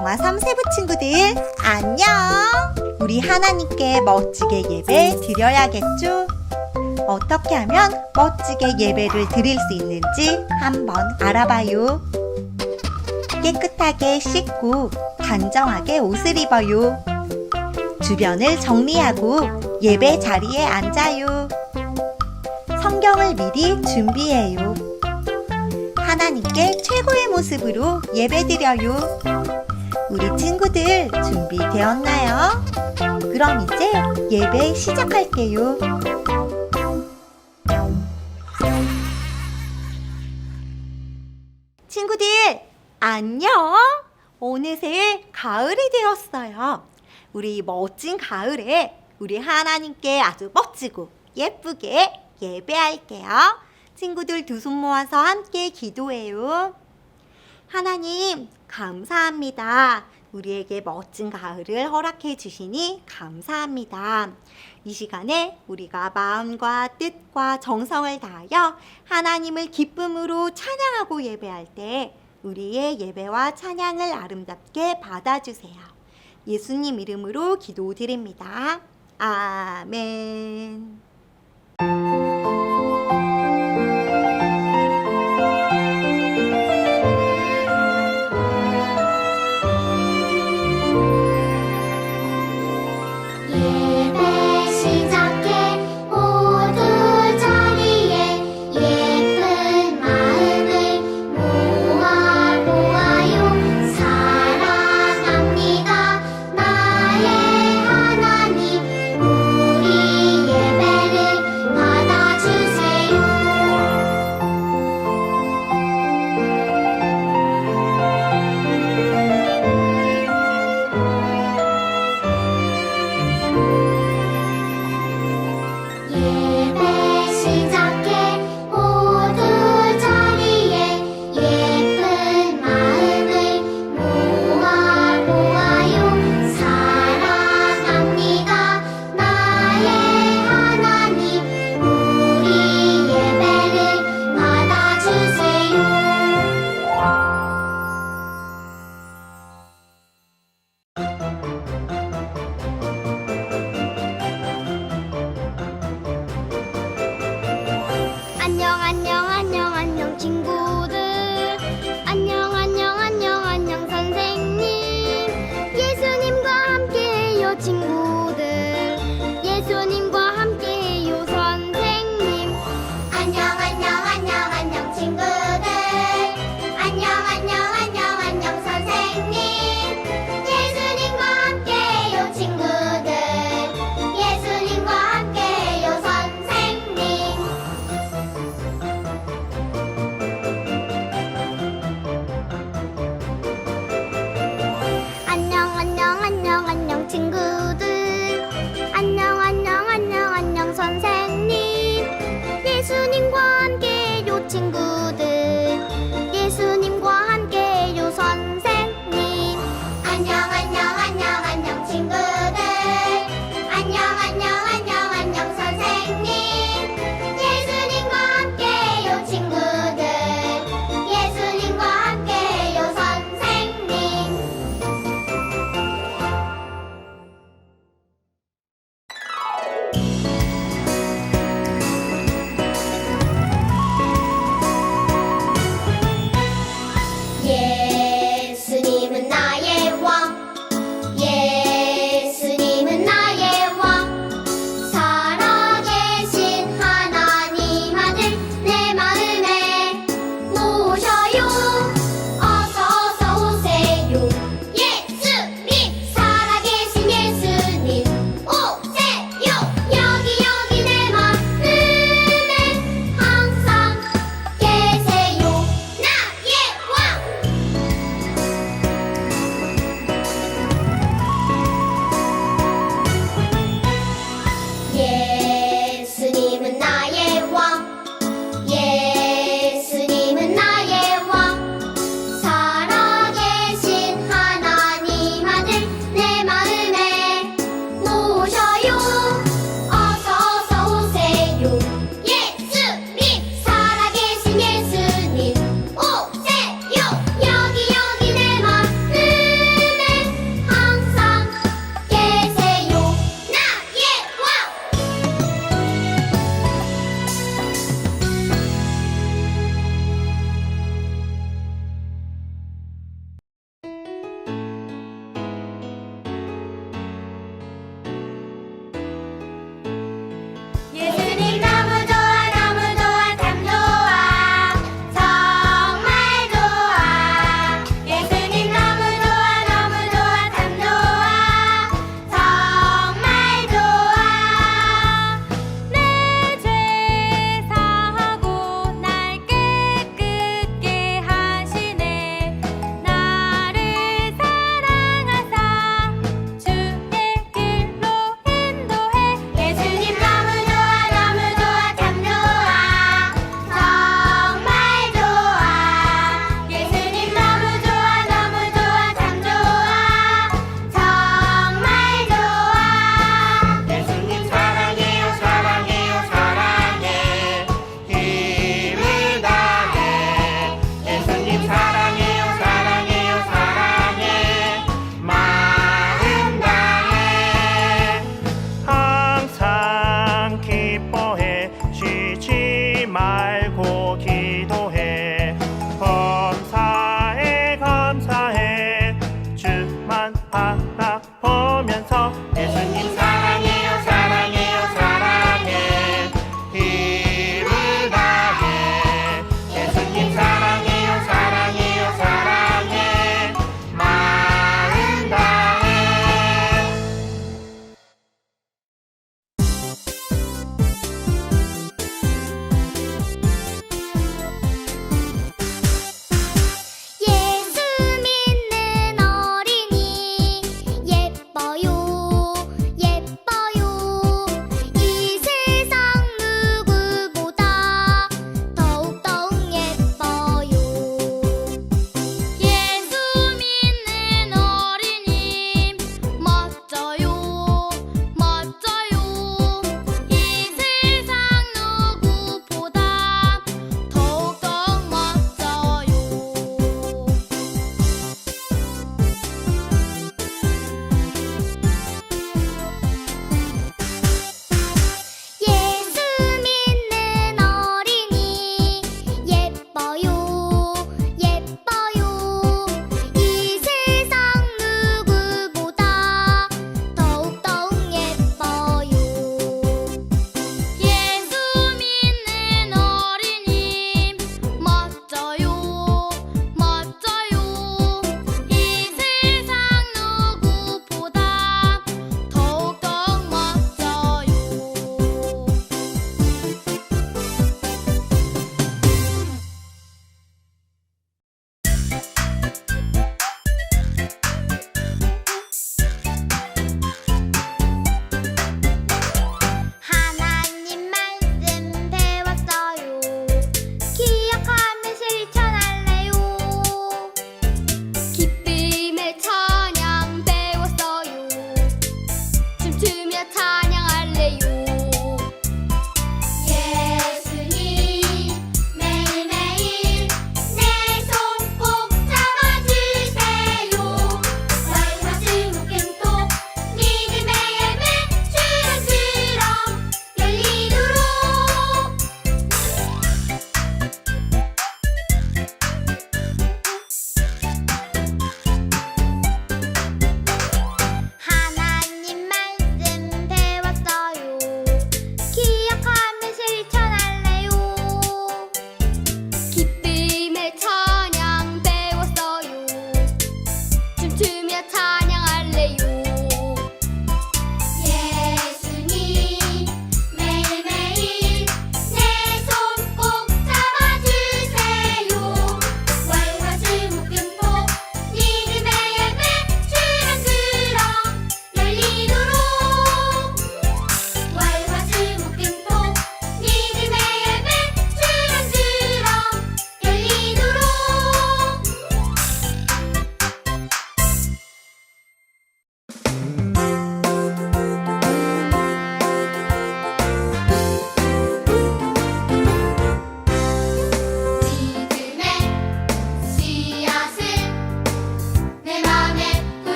3일교회 영화 3세부 친구들 안녕! 우리 하나님께 멋지게 예배 드려야겠죠? 어떻게 하면 멋지게 예배를 드릴 수 있는지 한번 알아봐요. 깨끗하게 씻고 단정하게 옷을 입어요. 주변을 정리하고 예배 자리에 앉아요. 성경을 미리 준비해요. 하나님께 최고의 모습으로 예배드려요. 우리 친구들 준비되었나요? 그럼 이제 예배 시작할게요. 친구들, 안녕! 어느새 가을이 되었어요. 우리 멋진 가을에 우리 하나님께 아주 멋지고 예쁘게 예배할게요. 친구들 두 손 모아서 함께 기도해요. 하나님, 감사합니다. 우리에게 멋진 가을을 허락해 주시니 감사합니다. 이 시간에 우리가 마음과 뜻과 정성을 다하여 하나님을 기쁨으로 찬양하고 예배할 때 우리의 예배와 찬양을 아름답게 받아주세요. 예수님 이름으로 기도드립니다. 아멘. 안녕.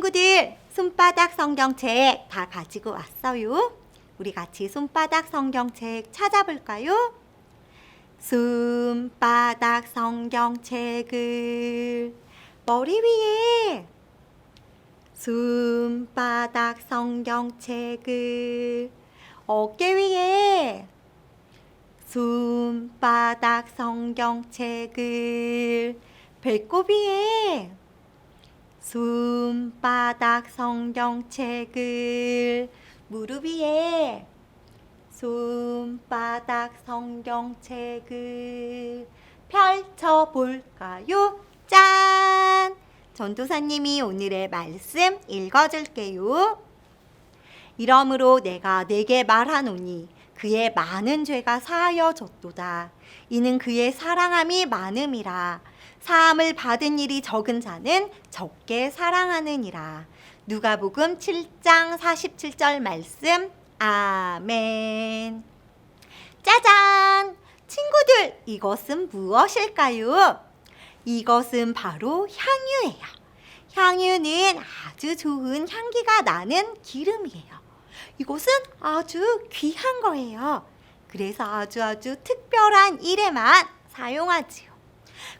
친구들, 손바닥 성경책 다 가지고 왔어요. 우리 같이 손바닥 성경책 찾아볼까요? 손바닥 성경책을 머리 위에 손바닥 성경책을 어깨 위에 손바닥 성경책을 배꼽 위에 손바닥 성경책을 무릎 위에 손바닥 성경책을 펼쳐볼까요? 짠! 전도사님이 오늘의 말씀 읽어줄게요. 이러므로 내가 내게 말하노니 그의 많은 죄가 사하여 졌도다. 이는 그의 사랑함이 많음이라. 사함을 받은 일이 적은 자는 적게 사랑하느니라. 누가복음 7장 47절 말씀. 아멘. 짜잔! 친구들, 이것은 무엇일까요? 이것은 바로 향유예요. 향유는 아주 좋은 향기가 나는 기름이에요. 이것은 아주 귀한 거예요. 그래서 아주 아주 특별한 일에만 사용하지요.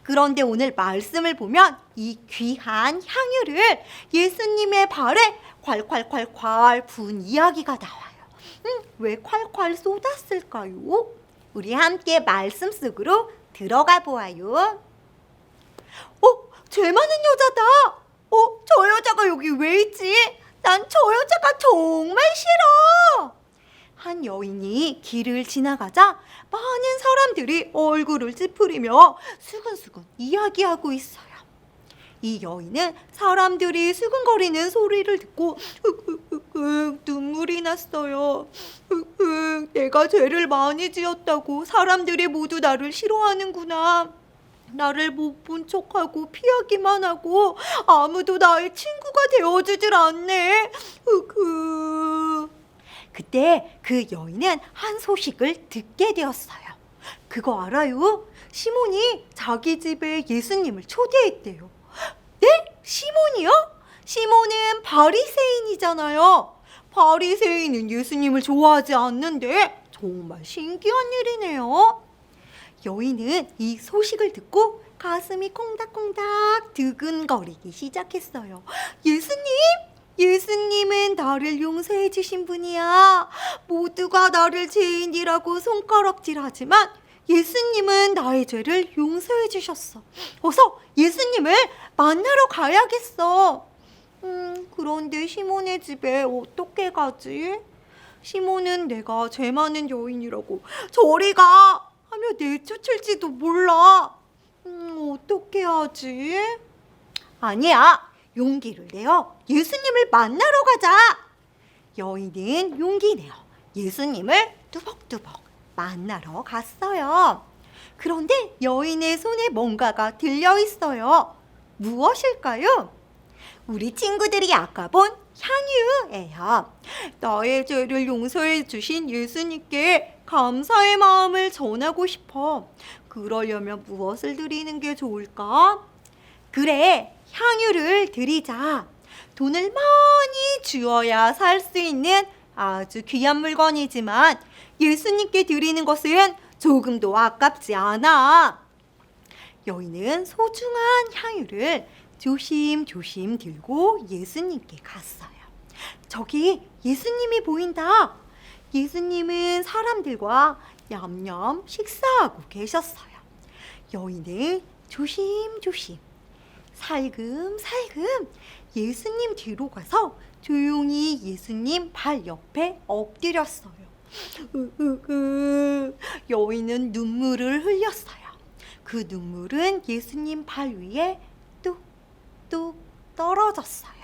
그런데 오늘 말씀을 보면 이 귀한 향유를 예수님의 발에 콸콸콸콸 부은 이야기가 나와요. 음, 왜 콸콸 쏟았을까요? 우리 함께 말씀 속으로 들어가 보아요. 어, 죄 많은 여자다. 어, 저 여자가 여기 왜 있지? 난 저 여자가 정말 싫어. 한 여인이 길을 지나가자 많은 사람들이 얼굴을 찌푸리며 수근수근 이야기하고 있어요. 이 여인은 사람들이 수근거리는 소리를 듣고 흑흑흑흑 눈물이 났어요. 흑흑 내가 죄를 많이 지었다고 사람들이 모두 나를 싫어하는구나. 나를 못 본 척하고 피하기만 하고 아무도 나의 친구가 되어주질 않네. 흑흑. 그때 그 여인은 한 소식을 듣게 되었어요. 그거 알아요? 시몬이 자기 집에 예수님을 초대했대요. 네? 시몬이요? 시몬은 바리새인이잖아요. 바리새인은 예수님을 좋아하지 않는데 정말 신기한 일이네요. 여인은 이 소식을 듣고 가슴이 콩닥콩닥 두근거리기 시작했어요. 예수님! 예수님은 나를 용서해 주신 분이야. 모두가 나를 죄인이라고 손가락질하지만 예수님은 나의 죄를 용서해 주셨어. 어서 예수님을 만나러 가야겠어. 음, 그런데 시몬의 집에 어떻게 가지? 시몬은 내가 죄 많은 여인이라고 저리 가 하며 내쫓을지도 몰라. 음, 어떻게 하지? 아니야. 용기를 내어 예수님을 만나러 가자. 여인은 용기 내어 예수님을 뚜벅뚜벅 만나러 갔어요. 그런데 여인의 손에 뭔가가 들려 있어요. 무엇일까요? 우리 친구들이 아까 본 향유예요. 나의 죄를 용서해 주신 예수님께 감사의 마음을 전하고 싶어. 그러려면 무엇을 드리는 게 좋을까? 그래, 향유를 드리자. 돈을 많이 주어야 살 수 있는 아주 귀한 물건이지만 예수님께 드리는 것은 조금도 아깝지 않아. 여인은 소중한 향유를 조심조심 들고 예수님께 갔어요. 저기 예수님이 보인다. 예수님은 사람들과 냠냠 식사하고 계셨어요. 여인은 조심조심 살금살금 예수님 뒤로 가서 조용히 예수님 발 옆에 엎드렸어요. 여인은 눈물을 흘렸어요. 그 눈물은 예수님 발 위에 뚝 떨어졌어요.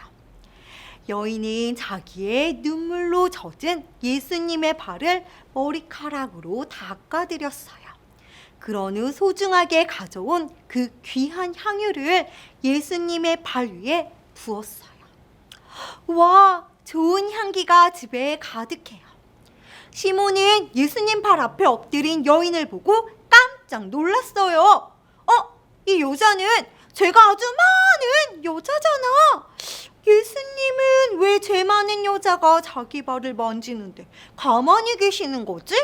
여인은 자기의 눈물로 젖은 예수님의 발을 머리카락으로 닦아드렸어요. 그런 후 소중하게 가져온 그 귀한 향유를 예수님의 발 위에 부었어요. 와, 좋은 향기가 집에 가득해요. 시몬은 예수님 발 앞에 엎드린 여인을 보고 깜짝 놀랐어요. 어, 이 여자는 죄가 아주 많은 여자잖아. 예수님은 왜 죄 많은 여자가 자기 발을 만지는데 가만히 계시는 거지?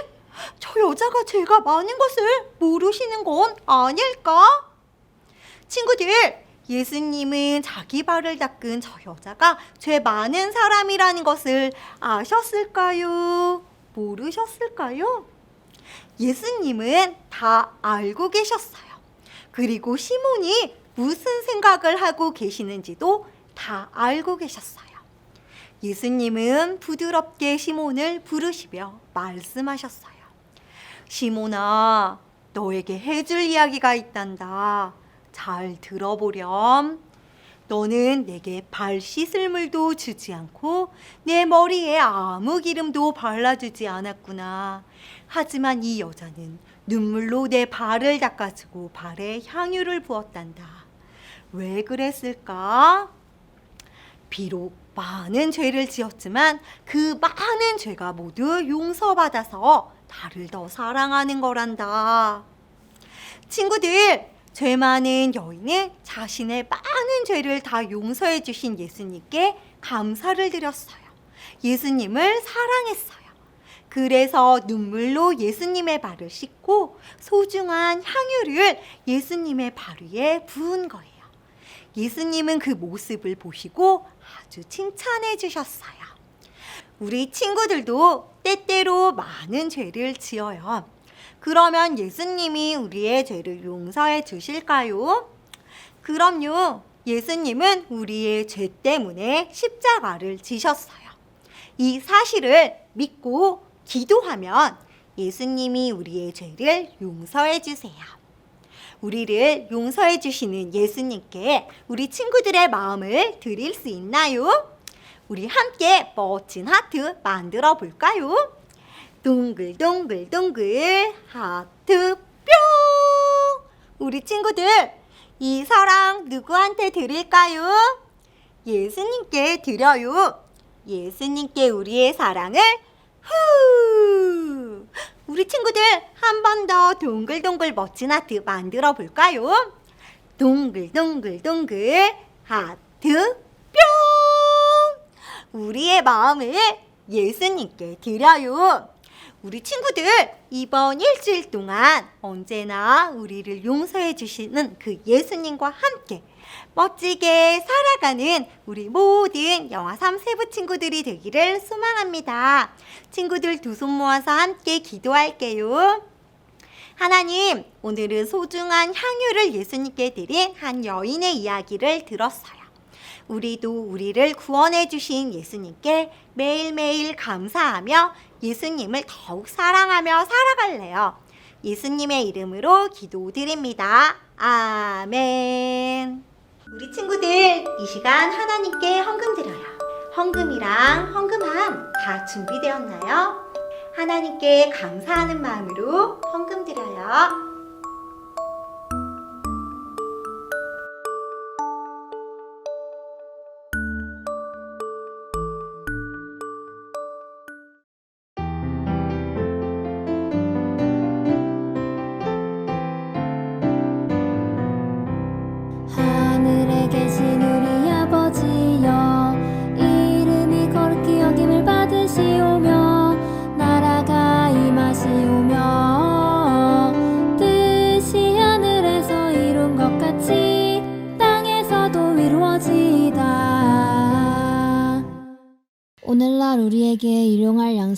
저 여자가 죄가 많은 것을 모르시는 건 아닐까? 친구들, 예수님은 자기 발을 닦은 저 여자가 죄 많은 사람이라는 것을 아셨을까요? 모르셨을까요? 예수님은 다 알고 계셨어요. 그리고 시몬이 무슨 생각을 하고 계시는지도 다 알고 계셨어요. 예수님은 부드럽게 시몬을 부르시며 말씀하셨어요. 시몬아, 너에게 해줄 이야기가 있단다. 잘 들어보렴. 너는 내게 발 씻을 물도 주지 않고 내 머리에 아무 기름도 발라주지 않았구나. 하지만 이 여자는 눈물로 내 발을 닦아주고 발에 향유를 부었단다. 왜 그랬을까? 비록 많은 죄를 지었지만 그 많은 죄가 모두 용서받아서 나를 더 사랑하는 거란다. 친구들, 죄 많은 여인은 자신의 많은 죄를 다 용서해 주신 예수님께 감사를 드렸어요. 예수님을 사랑했어요. 그래서 눈물로 예수님의 발을 씻고 소중한 향유를 예수님의 발 위에 부은 거예요. 예수님은 그 모습을 보시고 아주 칭찬해 주셨어요. 우리 친구들도 때때로 많은 죄를 지어요. 그러면 예수님이 우리의 죄를 용서해 주실까요? 그럼요. 예수님은 우리의 죄 때문에 십자가를 지셨어요. 이 사실을 믿고 기도하면 예수님이 우리의 죄를 용서해 주세요. 우리를 용서해 주시는 예수님께 우리 친구들의 마음을 드릴 수 있나요? 우리 함께 멋진 하트 만들어 볼까요? 동글동글동글 하트 뿅! 우리 친구들, 이 사랑 누구한테 드릴까요? 예수님께 드려요. 예수님께 우리의 사랑을 후! 우리 친구들 한 번 더 동글동글 멋진 하트 만들어 볼까요? 동글동글동글 하트 뿅! 우리의 마음을 예수님께 드려요. 우리 친구들 이번 일주일 동안 언제나 우리를 용서해 주시는 그 예수님과 함께 멋지게 살아가는 우리 모든 영화 3세부 친구들이 되기를 소망합니다. 친구들 두 손 모아서 함께 기도할게요. 하나님, 오늘은 소중한 향유를 예수님께 드린 한 여인의 이야기를 들었어요. 우리도 우리를 구원해 주신 예수님께 매일매일 감사하며 예수님을 더욱 사랑하며 살아갈래요. 예수님의 이름으로 기도드립니다. 아멘. 우리 친구들, 이 시간 하나님께 헌금 드려요. 헌금이랑 헌금함 다 준비되었나요? 하나님께 감사하는 마음으로 헌금 드려요.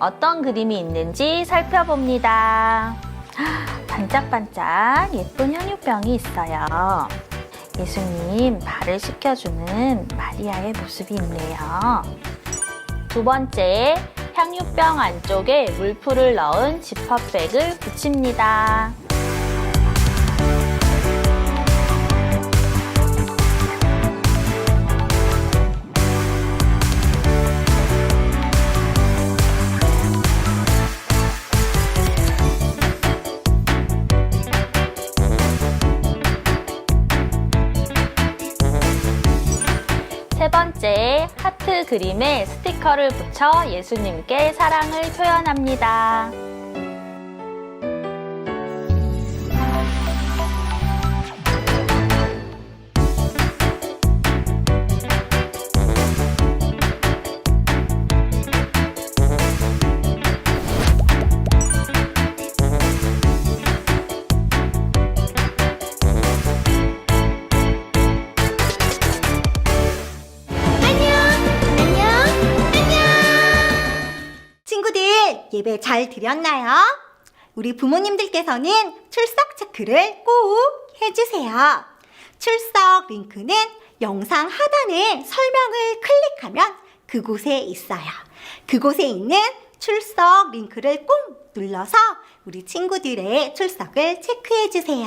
어떤 그림이 있는지 살펴봅니다. 반짝반짝 예쁜 향유병이 있어요. 예수님 발을 씻겨주는 마리아의 모습이 있네요. 두 번째, 향유병 안쪽에 물풀을 넣은 지퍼백을 붙입니다. 하트 그림에 스티커를 붙여 예수님께 사랑을 표현합니다. 예배 잘 드렸나요? 우리 부모님들께서는 출석 체크를 꼭 해주세요. 출석 링크는 영상 하단에 설명을 클릭하면 그곳에 있어요. 그곳에 있는 출석 링크를 꼭 눌러서 우리 친구들의 출석을 체크해 주세요.